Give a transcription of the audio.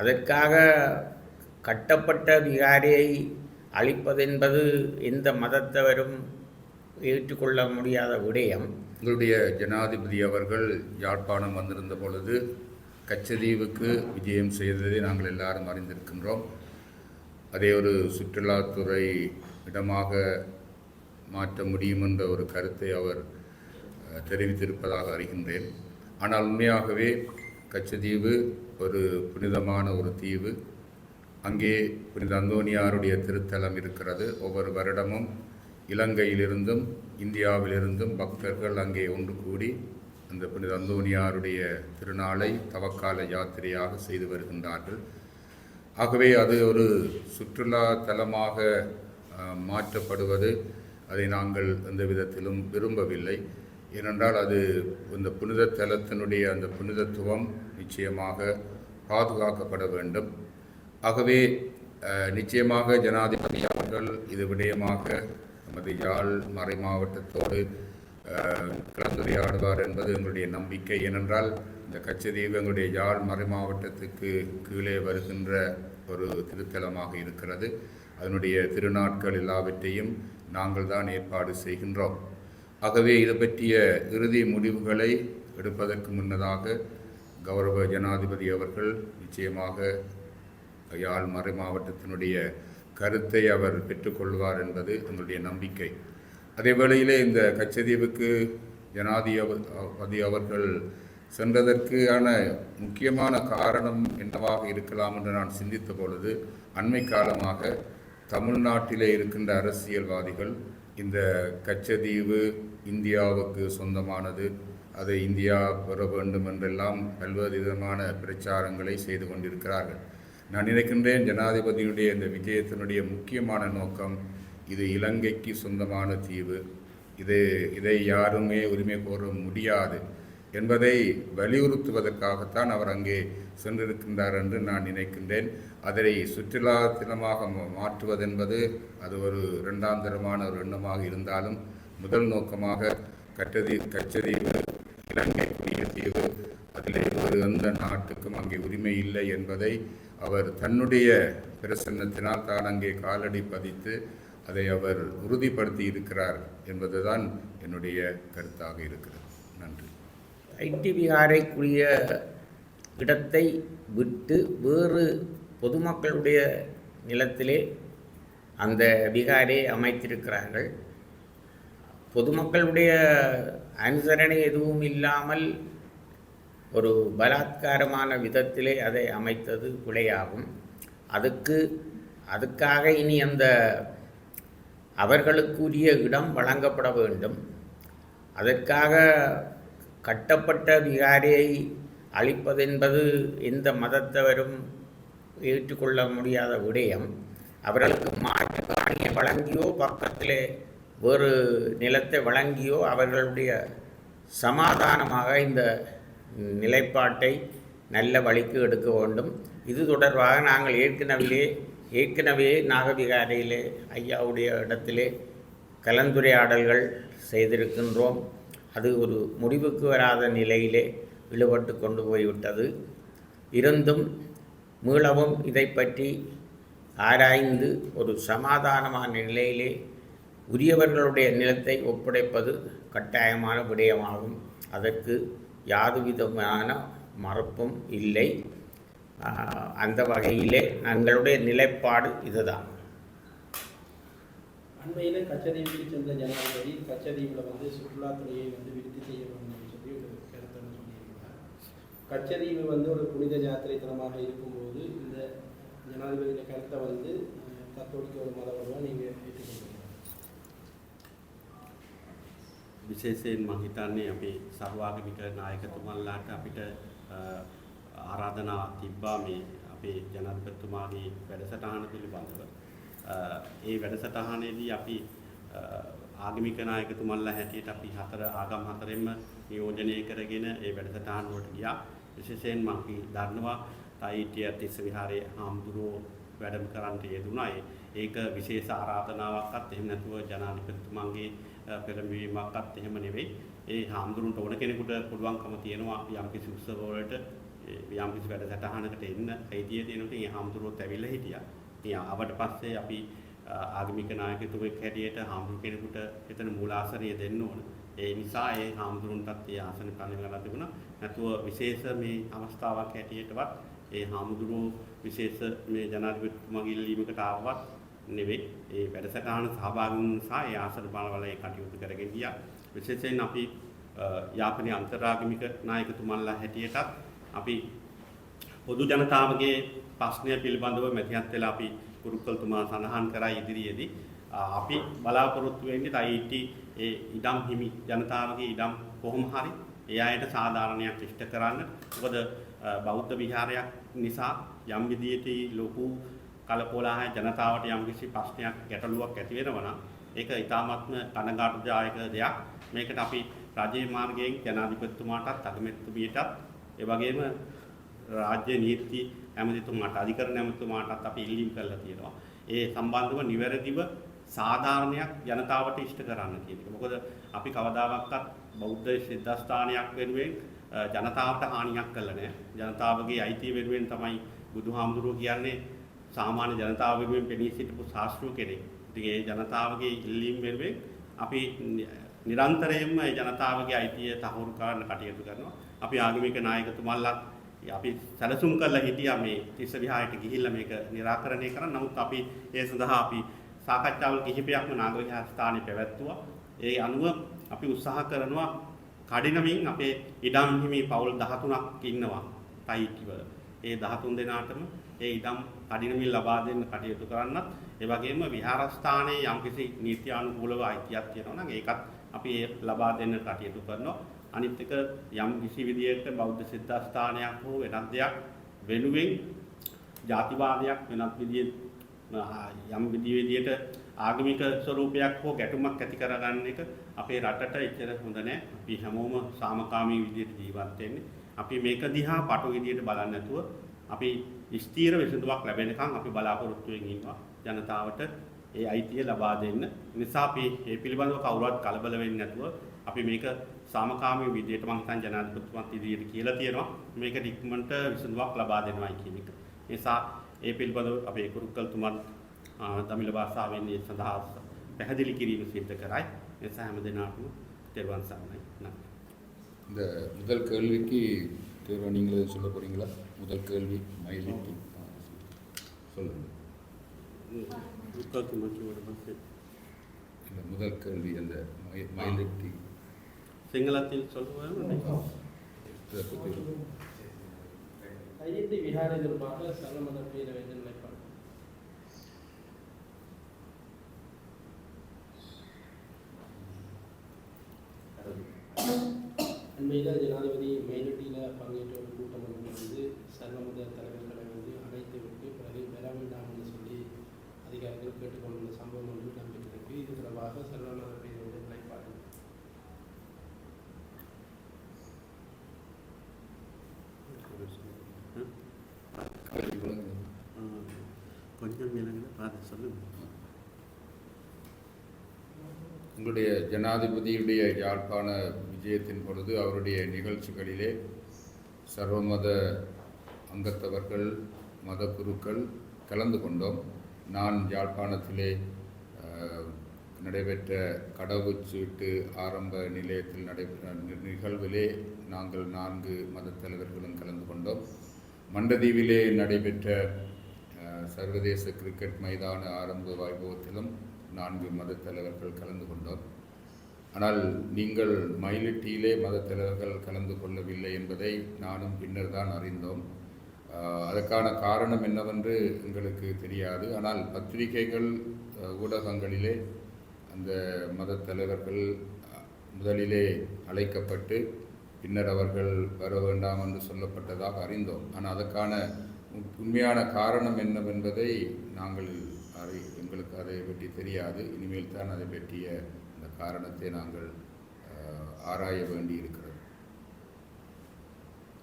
அதற்காக கட்டப்பட்ட விகாரியை அழிப்பதென்பது எந்த மதத்தவரும் ஏற்றுக்கொள்ள முடியாத விடயம். எங்களுடைய ஜனாதிபதி அவர்கள் யாழ்ப்பாணம் வந்திருந்த பொழுது கச்சதீவுக்கு விஜயம் செய்ததை நாங்கள் எல்லாரும் அறிந்திருக்கின்றோம். அதை ஒரு சுற்றுலாத்துறை இடமாக மாற்ற முடியும் என்ற ஒரு கருத்தை அவர் தெரிவித்திருப்பதாக அறிகின்றேன். ஆனால் உண்மையாகவே கச்சதீவு ஒரு புனிதமான ஒரு தீவு. அங்கே புனித அந்தோனியாருடைய திருத்தலம் இருக்கிறது. ஒவ்வொரு வருடமும் இலங்கையிலிருந்தும் இந்தியாவிலிருந்தும் பக்தர்கள் அங்கே ஒன்று கூடி அந்த புனித அந்தோனியாருடைய திருநாளை தவக்கால யாத்திரையாக செய்து வருகின்றார்கள். ஆகவே அது ஒரு சுற்றுலா தலமாக மாற்றப்படுவது அதை நாங்கள் எந்த விதத்திலும் விரும்பவில்லை. ஏனென்றால் அது இந்த புனித தலத்தினுடைய அந்த புனிதத்துவம் நிச்சயமாக பாதுகாக்கப்பட வேண்டும். ஆகவே நிச்சயமாக ஜனாதிபதி அவர்கள் இது விடயமாக நமது யாழ் மறை மாவட்டத்தோடு கலந்துரையாடுவார் என்பது எங்களுடைய நம்பிக்கை. ஏனென்றால் இந்த கச்சதீவு எங்களுடைய யாழ் மறை மாவட்டத்துக்கு கீழே வருகின்ற ஒரு திருத்தலமாக இருக்கிறது. அதனுடைய திருநாட்கள் எல்லாவற்றையும் நாங்கள் தான் ஏற்பாடு செய்கின்றோம். ஆகவே இது பற்றிய இறுதி முடிவுகளை எடுப்பதற்கு முன்னதாக கௌரவ ஜனாதிபதி அவர்கள் நிச்சயமாக யாழ் மறை மாவட்டத்தினுடைய கருத்தை அவர் பெற்றுக்கொள்வார் என்பது எங்களுடைய நம்பிக்கை. அதே வேளையிலே இந்த கச்சதீவுக்கு ஜனாதிபதி அவர்கள் சென்றதற்கான முக்கியமான காரணம் என்னவாக இருக்கலாம் என்று நான் சிந்தித்த பொழுது அண்மை காலமாக தமிழ்நாட்டிலே இருக்கின்ற அரசியல்வாதிகள் இந்த கச்சதீவு இந்தியாவுக்கு சொந்தமானது. அதை இந்தியா பெற வேண்டும் என்றெல்லாம் பல்வேறு விதமான பிரச்சாரங்களை செய்து கொண்டிருக்கிறார்கள். நான் நினைக்கின்றேன் ஜனாதிபதியுடைய இந்த விஜயத்தினுடைய முக்கியமான நோக்கம் இது இலங்கைக்கு சொந்தமான தீவு. இது இதை யாருமே உரிமை கோர முடியாது. என்பதை வலியுறுத்துவதற்காகத்தான் அவர் அங்கே சென்றிருக்கின்றார் என்று நான் நினைக்கின்றேன். அதை சுற்றுலா தினமாக மா- மாற்றுவதென்பது அது ஒரு இரண்டாந்தரமான ஒரு எண்ணமாக இருந்தாலும் முதல் நோக்கமாக கட்டதி கச்சதீவு இலங்கைக்குரிய தீவு அதிலே ஒரு எந்த நாட்டுக்கும் அங்கே உரிமை இல்லை என்பதை அவர் தன்னுடைய பிரசன்னத்தினால் தான் அங்கே காலடி பதித்து அதை அவர் உறுதிப்படுத்தி இருக்கிறார் என்பதுதான் என்னுடைய கருத்தாக இருக்கிறது. நன்றி. ஐடி விகாரைக்குரிய இடத்தை விட்டு வேறு பொதுமக்களுடைய நிலத்திலே அந்த விகாரை அமைத்திருக்கிறார்கள். பொதுமக்களுடைய அனுசரணை எதுவும் இல்லாமல் ஒரு பலாத்காரமான விதத்திலே அதை அமைத்தது பிழையாகும் அதுக்கு அதுக்காக இனி அந்த அவர்களுக்குரிய இடம் வழங்கப்பட வேண்டும். அதற்காக கட்டப்பட்ட விகாரையை அழிப்பதென்பது எந்த மதத்தவரும் ஏற்றுக்கொள்ள முடியாத விடயம். அவர்களுக்கு மாற்று காணியை வழங்கியோ பக்கத்திலே வேறு நிலத்தை வழங்கியோ அவர்களுடைய சமாதானமாக இந்த நிலைப்பாட்டை நல்ல வழிக்கு எடுக்க வேண்டும். இது தொடர்பாக நாங்கள் ஏற்கனவே ஏற்கனவே நாகவிகாரையிலே ஐயாவுடைய இடத்திலே கலந்துரையாடல்கள் செய்திருக்கின்றோம். அது ஒரு முடிவுக்கு வராத நிலையிலே விழுபட்டு கொண்டு போய்விட்டது. இருந்தும் மீளவும் இதை பற்றி ஆராய்ந்து ஒரு சமாதானமான நிலையிலே உரியவர்களுடைய நிலத்தை ஒப்படைப்பது கட்டாயமான விடயமாகும். அதற்கு யாதுவிதமான மறுப்பும் இல்லை. அந்த வகையிலே எங்களுடைய நிலைப்பாடு இதுதான். அண்மையில் கச்சதீவுக்கு சென்ற ஜனாதிபதி கச்சதீவில் வந்து சுற்றுலாத்துறையை வந்து விருத்தி செய்ய வேண்டும் என்று சொல்லி ஒரு கருத்தை சொல்லியிருக்கிறார் கச்சதீவு வந்து ஒரு புனித யாத்திரை தலமாக இருக்கும்போது இந்த ஜனாதிபதியின் கருத்தை வந்து அஹ், கத்தோலிக்க ஒரு மதவர்களாக நீங்கள் ஏற்றுக்கொள்கிறீங்க විශේෂයෙන් මම හිතන්නේ අපේ සර්වාගමික නායකතුමන්ලාට අපිට අ, ආරාධනාවක් තිබ්බා මේ අපේ ජනාධිපතිතුමාගේ වැඩසටහන පිළිබඳව. අ, ඒ වැඩසටහනේදී අපි අ, ආගමික නායකතුමන්ලා හැටියට අපි හතර ආගම් හතරෙන්ම නියෝජනය කරගෙන ඒ වැඩසටහන වලට ගියා. විශේෂයෙන් මම අපි දන්නවා තයිටිය තිස්ස විහාරයේ හාමුදුරුවෝ වැඩම කරන්නට යෙදුණා. ඒ- ඒක විශේෂ ආරාධනාවක්වත් එහෙම නැතුව ජනාධිපතිතුමන්ගේ අ, පෙරඹවීමක්වත් එහෙම නෙවෙයි. ඒ හාමුදුරුන්ට ඕන කෙනෙකුට පුළුවන්කම තියෙනවා යම්කිසි උත්සවවලට යම් කිසි වැඩසටහනකට එන්න අයිතිය තියෙනකොට ඒ හාමුදුරුවෝත් ඇවිල්ලා හිටියා. ඉතින් ආවට පස්සේ අපි අ, ආගමික නායකතුමෙක් හැටියට හාමුදුරු කෙනෙකුට එතන මූලාසනය දෙන්න ඕන. ඒ නිසා ඒ හාමුදුරුන්ටත් ඒ ආසන කණවිලා තිබුණා. නැතුව විශේෂ මේ අවස්ථාවක් හැටියටවත් ඒ හාමුදුරුවෝ විශේෂ මේ ජනාධිපතිතුමාගේ ඉල්ලීමකට ආවවත් නෙවෙයි. ඒ වැඩසටහන සහභාගී වුණ නිසා ඒ ආසන බලවල ඒ කටයුතු කරගෙන ගියා. විශේෂයෙන් අපි අ, යාපනයේ අන්තරාගමික නායකතුමන්ලා හැටියටත් අපි පොදු ජනතාවගේ ප්‍රශ්නය පිළිබඳව මැදිහත් වෙලා අපි කුරුක්කල්තුමා සඳහන් කරා ඉදිරියේදී අ, අපි බලාපොරොත්තු වෙන්නේ IT ඒ ඉඩම් හිමි ජනතාවගේ ඉඩම් කොහොම හරි ඒ අයට සාධාරණයක් ඉෂ්ට කරන්න. මොකද අ, බෞද්ධ විහාරයක් නිසා යම් විදියට ලොකු කලකෝලාහල ජනතාවට යම් කිසි ප්‍රශ්නයක් ගැටලුවක් ඇති වෙනවා නම් ඒක ඉතාමත්ම කනගාටුදායක දෙයක්. මේකට අපි රජයේ මාර්ගයෙන් ජනාධිපතිතුමාටත් අගමැතිතුමියටත් ඒ වගේම රාජ්‍ය නීති ඇමතිතුමාට අධිකරණ ඇමතිතුමාටත් අපි ඉල්ලීම් කරලා තියෙනවා. ඒ සම්බන්ධව නිවැරදිව සාධාරණයක් ජනතාවට ඉෂ්ට කරන්න කියන එක. මොකද අපි කවදාවත් බෞද්ධ සිද්ධාස්ථානයක් වෙනුවෙන් අ, ජනතාවට හානියක් කළා නෑ. ජනතාවගේ අයිතිය වෙනුවෙන් තමයි බුදුහාමුදුරුවෝ කියන්නේ සාමාන්‍ය ජනතාව වෙනුවෙන් පෙනී සිටපු ශාස්ත්‍රූ කෙනෙක්. ඉතින් ඒ ජනතාවගේ ඉල්ලීම් වෙනුවෙන් අපි නි- නිරන්තරයෙන්ම ඒ ජනතාවගේ අයිතිය තහවුරු කරන්න කටයුතු කරනවා. අපි ආගමික නායකතුමන්ලත් අපි සැලසුම් කරලා හිටියා මේ තිස්ස විහාරයට ගිහිල්ලා මේක निराකරණය කරන්න. නමුත් අපි ඒ සඳහා අපි සාකච්ඡාවල් කිහිපයක්ම නාගරික ස්ථානයේ පැවැත්තුවා. ඒ අනුව අපි උත්සාහ කරනවා කඩිනමින් අපේ ඉඩම් හිමි පවුල් 13ක් ඉන්නවා තයිටිවල. ඒ 13 දෙනාටම ඒ ඉඩම් කඩිනමින් ලබා දෙන්න කටයුතු කරන්නත් ඒ වගේම විහාරස්ථානයේ යම්කිසි නීත්‍යානුකූලව අයිතියක් තියෙනවා නම් ඒකත් අපි ඒ ලබා දෙන්න කටයුතු කරනවා. අනිත් එක යම් කිසි විදියකට බෞද්ධ සිද්ධාස්ථානයක් හෝ වෙනත් දෙයක් වෙනුවෙන් ජාතිවාදයක් වෙනත් විදියට යම් විදියට ආගමික ස්වරූපයක් හෝ ගැටුමක් ඇති කරගන්න එක අපේ රටට එච්චර හොඳ නැහැ. අපි හැමෝම සාමකාමී විදියට ජීවත් වෙන්නේ. අපි මේක දිහා පටු විදියට බලන්නේ නැතුව අපි ස්ථීර විසඳුමක් ලැබෙනකන් අපි බලාපොරොත්තු වෙමින් ඉන්නවා ජනතාවට ඒ අයිතිය ලබා දෙන්න. නිසා අපි මේ පිළිබඳව කවුරුවත් කලබල වෙන්නේ නැතුව අපි මේක සාමකාමී විදියට මම හිතන්නේ ජනාධිපතිතුමත් ඉදිරියට කියලා තියෙනවා මේක ඉක්මනට විසඳුමක් ලබා දෙනවයි කියන එක. නිසා ඒ පිළිබඳව අපේ කුරුක්කල්තුමන් තමිල භාෂාවෙන් ඒ සඳහා පැහැදිලි කිරීම සිදු කරයි. ඒ නිසා හැම දිනකටම තෙරුවන් සරණයි. නමස්කාර. இந்த முதல் கேள்விக்கு தேர்வு நீங்கள் எதுவும் சொல்ல போகிறீங்களா முதல் கேள்வி மயிலிட்டு சொல்லுங்கள் இல்லை முதல் கேள்வி அந்த மயிலிட்டி சிங்களத்தில் சொல்லுவேன் ஐயத்தை விஹார எதிர்ப்பாக சர்வமத பேரவை நிலைப்பாடு அண்மையில் ஜனாதிபதி மேலடியில் பங்கேற்ற ஒரு கூட்டம் ஒன்று வந்து சர்வமத தலைவர்களை வந்து அழைத்து விட்டு பிறகு பெற வேண்டாம் என்று சொல்லி அதிகாரிகள் கேட்டுக்கொண்டுள்ள சம்பவம் ஒன்று நம்பிக்கிறது இது தொடர்பாக சர்வமத கேள்வி விளங்குது. கொஞ்சம் இலங்கை பார்த்து சொல்லுங்க உங்களுடைய ஜனாதிபதியுடைய யாழ்ப்பாண விஜயத்தின் பொழுது அவருடைய நிகழ்ச்சிகளிலே சர்வமத அங்கத்தவர்கள் மத குருக்கள் கலந்து கொண்டோம் நான் யாழ்ப்பாணத்திலே நடைபெற்ற கடவுச்சீட்டு ஆரம்ப நிலையத்தில் நடைபெற்ற நிகழ்விலே நாங்கள் நான்கு மத தலைவர்களும் கலந்து கொண்டோம் மண்டதீவிலே நடைபெற்ற சர்வதேச கிரிக்கெட் மைதான ஆரம்ப வைபவத்திலும் நான்கு மதத்தலைவர்கள் கலந்து கொண்டோம். ஆனால் நீங்கள் மயிலிட்டியிலே மதத்தலைவர்கள் கலந்து கொள்ளவில்லை என்பதை நானும் பின்னர் தான் அறிந்தோம். அதற்கான காரணம் என்னவென்று எங்களுக்கு தெரியாது. ஆனால் பத்திரிகைகள் ஊடகங்களிலே அந்த மதத்தலைவர்கள் முதலிலே அழைக்கப்பட்டு பின்னர் அவர்கள் வர வேண்டாம் என்று சொல்லப்பட்டதாக அறிந்தோம். ஆனால் அதற்கான உண்மையான காரணம் என்னவென்பதை நாங்கள் அறி எங்களுக்கு அதை பற்றி தெரியாது. இனிமேல் தான் அதை பற்றிய அந்த காரணத்தை நாங்கள் ஆராய வேண்டி இருக்கிறது